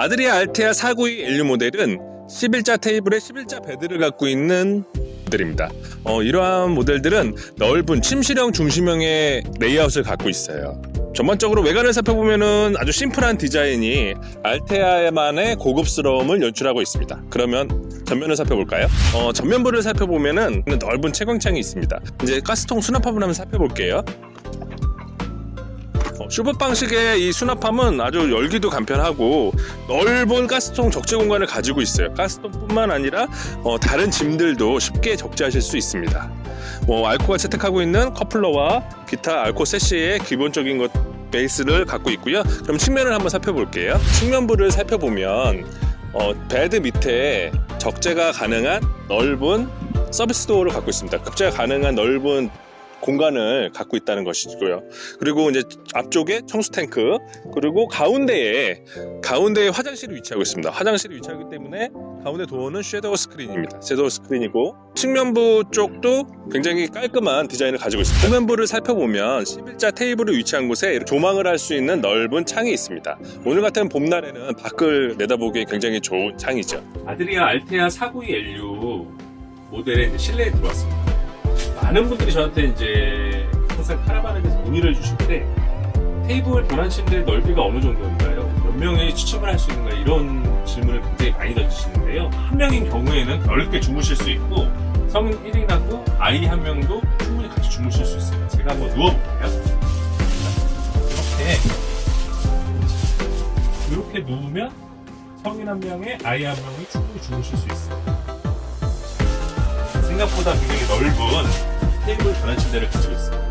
아드리아 알테아 492 LU 모델은 11자 테이블에 11자 베드를 갖고 있는 모델입니다. 어, 이러한 모델들은 넓은 침실형 중심형의 레이아웃을 갖고 있어요. 전반적으로 외관을 살펴보면은 아주 심플한 디자인이 알테아만의 고급스러움을 연출하고 있습니다. 그러면 전면을 살펴볼까요? 어, 전면부를 살펴보면은 넓은 채광창이 있습니다. 이제 가스통 수납함을 한번 살펴볼게요. 어, 슈퍼 방식의 이 수납함은 아주 열기도 간편하고 넓은 가스통 적재 공간을 가지고 있어요. 가스통뿐만 아니라 어, 다른 짐들도 쉽게 적재하실 수 있습니다. 뭐 알코가 채택하고 있는 커플러와 기타 알코 세시의 기본적인 것 베이스를 갖고 있고요. 그럼 측면을 한번 살펴볼게요. 측면부를 살펴보면 어, 베드 밑에 적재가 가능한 넓은 서비스 도어를 갖고 있습니다. 급제가 가능한 넓은 공간을 갖고 있다는 것이고요. 그리고 이제 앞쪽에 청수 탱크, 그리고 가운데에 가운데에 화장실이 위치하고 있습니다. 화장실이 위치하기 때문에 가운데 도어는 섀도우 스크린입니다. 섀도우 스크린이고 측면부 쪽도 굉장히 깔끔한 디자인을 가지고 있습니다. 측면부를 살펴보면 11자 테이블을 위치한 곳에 조망을 할 수 있는 넓은 창이 있습니다. 오늘 같은 봄날에는 밖을 내다보기에 굉장히 좋은 창이죠. 아드리아 알테아 492LU 모델의 실내에 들어왔습니다. 많은 분들이 저한테 이제 항상 카라반에 대해서 문의를 때 테이블 도난침대 넓이가 어느 정도인가요? 몇 명이 추첨을 할 수 있는가 이런 질문을 굉장히 많이 던지시는데요. 한 명인 경우에는 넓게 주무실 수 있고 성인 1인하고 아이 한 명도 충분히 같이 주무실 수 있어요. 제가 한번 누워볼게요. 이렇게 이렇게 누우면 성인 한 명에 아이 한 명이 충분히 주무실 수 있어요. 생각보다 굉장히 넓은 테이블 변환 침대를 가지고 있어요.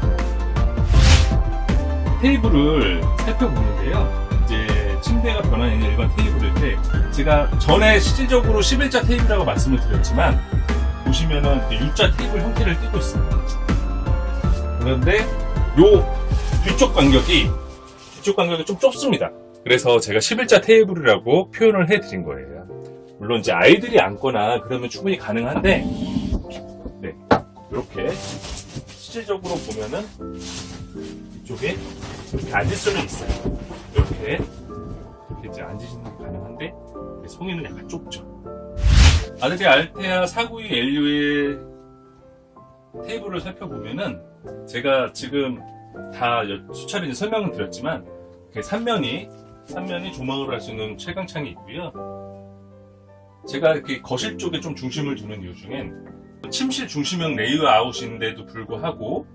테이블을 살펴보는데요. 이제 침대가 변환 있는 일반 테이블일 때 제가 전에 실질적으로 11자 테이블이라고 말씀을 드렸지만 보시면은 이렇게 U자 테이블 형태를 띠고 있습니다. 그런데 요 뒤쪽 간격이 뒤쪽 간격이 좀 좁습니다. 그래서 제가 11자 테이블이라고 표현을 해드린 거예요. 물론 이제 아이들이 앉거나 그러면 충분히 가능한데, 네, 이렇게 실질적으로 보면은 이쪽에 이렇게 앉을 수는 있어요. 이렇게 이렇게 이제 앉으시는 게 가능한데 송이는 약간 좁죠. 아들이 알테아 492 LU의 테이블을 살펴보면은 제가 지금 다 여- 수차례 설명을 드렸지만 이렇게 3면이 3면이 조망을 할수 있는 채광창이 있고요. 제가 이렇게 거실 쪽에 좀 중심을 두는 이유 중엔 침실 중심형 레이아웃인데도 불구하고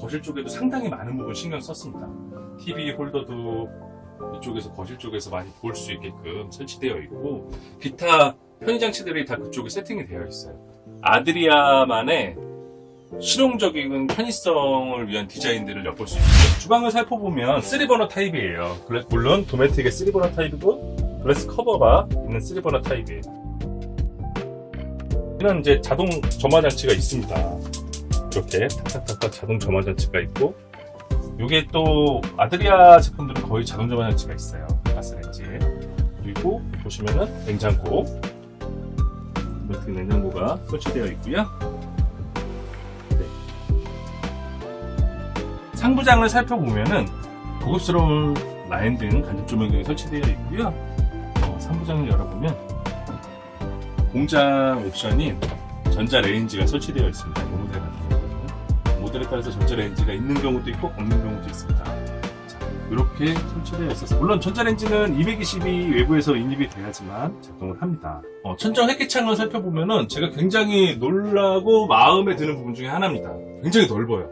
거실 쪽에도 상당히 많은 부분 신경 썼습니다. TV 홀더도 이쪽에서 거실 쪽에서 많이 볼 수 있게끔 설치되어 있고 기타 편의 장치들이 다 그쪽에 세팅이 되어 있어요. 아드리아만의 실용적인 편의성을 위한 디자인들을 엿볼 수 있어요. 주방을 살펴보면 3버너 타입이에요. 물론 도메틱의 3버너 타입이고 글래스 커버가 있는 3버너 타입이에요. 이는 이제 자동 점화 장치가 있습니다. 이렇게 탁탁탁탁 자동 점화 장치가 있고 이게 또 아드리아 제품들은 거의 자동 점화 장치가 있어요. 가스레인지 그리고 보시면은 냉장고 이렇게 냉장고가 설치되어 있고요. 네. 상부장을 살펴보면은 고급스러운 라인 등 간접 조명등이 설치되어 있고요. 어, 상부장을 열어보면 공장 옵션인 전자 레인지가 설치되어 있습니다. 이 모델 같은 경우는 모델에 따라서 전자 레인지가 있는 경우도 있고 없는 경우도 있습니다. 자, 이렇게 설치되어 있어서 물론 전자 레인지는 220이 외부에서 인입이 돼야지만 작동을 합니다. 어, 천정 햇기창을 살펴보면은 제가 굉장히 놀라고 마음에 드는 부분 중에 하나입니다. 굉장히 넓어요.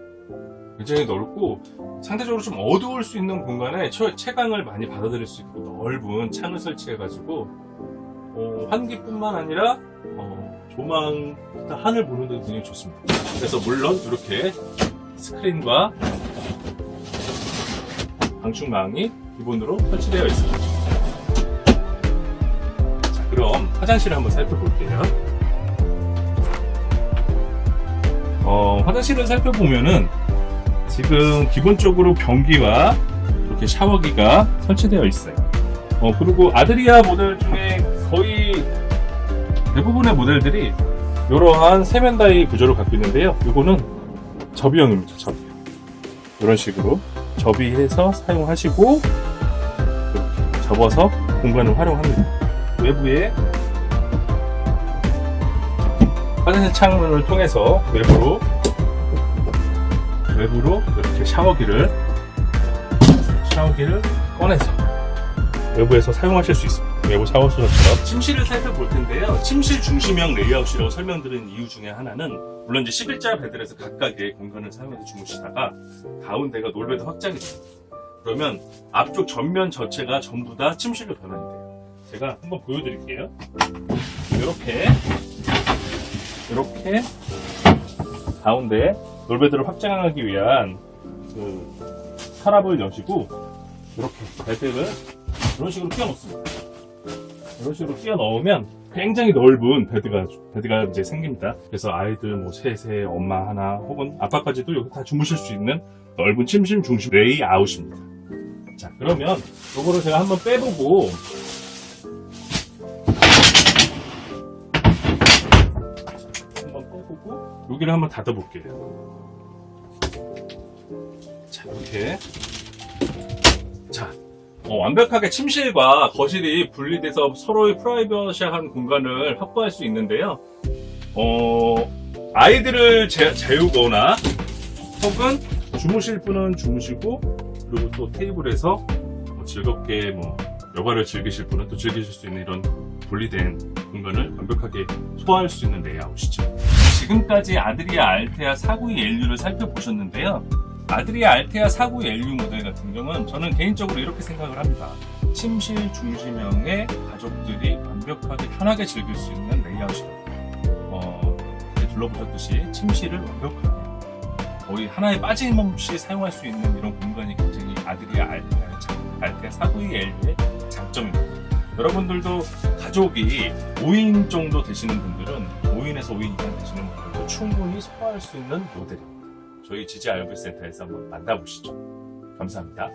굉장히 넓고 상대적으로 좀 어두울 수 있는 공간에 처- 채광을 많이 받아들일 수 있고 넓은 창을 설치해가지고 어, 환기뿐만 아니라 어, 조망, 하늘 보는 데도 굉장히 좋습니다. 그래서 물론 이렇게 스크린과 방충망이 기본으로 설치되어 있습니다. 자, 그럼 화장실을 한번 살펴볼게요. 어, 화장실을 살펴보면은 지금 기본적으로 변기와 이렇게 샤워기가 설치되어 있어요. 어, 그리고 아드리아 모델 중에 거의 대부분의 모델들이 이러한 세면다이 구조를 갖고 있는데요. 이거는 접이형입니다. 접이형. 이런 식으로 접이해서 사용하시고 이렇게 접어서 공간을 활용합니다. 외부에 화장실 창문을 통해서 외부로 외부로 이렇게 샤워기를 샤워기를 꺼내서 외부에서 사용하실 수 있습니다. 외부 샤워실처럼 침실을 살펴볼 텐데요. 침실 중심형 레이아웃이라고 설명드린 이유 중에 하나는 물론 이제 11자 베드에서 각각의 공간을 사용해서 주무시다가 가운데가 놀베드 확장이 됩니다. 그러면 앞쪽 전면 전체가 전부 다 침실로 변환이 돼요. 제가 한번 보여드릴게요. 이렇게 이렇게 가운데 놀베드를 확장하기 위한 그 서랍을 여시고 이렇게 베드를 이런 식으로 끼워 넣습니다. 이런 식으로 끼워 넣으면 굉장히 넓은 베드가 베드가 이제 생깁니다. 그래서 아이들 뭐 셋에 엄마 하나 혹은 아빠까지도 여기 다 주무실 수 있는 넓은 침실 중심 레이아웃입니다. 자 그러면 요거를 제가 한번 빼보고 한번 빼보고 여기를 한번 닫아볼게요. 자 이렇게 자 어, 완벽하게 침실과 거실이 분리돼서 서로의 프라이버시한 공간을 확보할 수 있는데요. 어, 아이들을 재, 재우거나 혹은 주무실 분은 주무시고 그리고 또 테이블에서 뭐 즐겁게 뭐 여가를 즐기실 분은 또 즐기실 수 있는 이런 분리된 공간을 완벽하게 소화할 수 있는 레이아웃이죠. 지금까지 아드리아 알테아 492LU를 살펴보셨는데요. 아드리아 알테아 492LU 모델 같은 경우는 저는 개인적으로 이렇게 생각을 합니다. 침실 중심형의 가족들이 완벽하게 편하게 즐길 수 있는 레이아웃이라고. 어, 둘러보셨듯이 침실을 완벽하게 거의 하나에 빠짐없이 사용할 수 있는 이런 공간이 굉장히 아드리아 알테아, 알테아 492LU의 장점입니다. 여러분들도 가족이 5인 정도 되시는 분들은 5인에서 5인 이상 되시는 분들도 충분히 소화할 수 있는 모델입니다. 저희 지지 알부 센터에서 한번 만나보시죠. 감사합니다.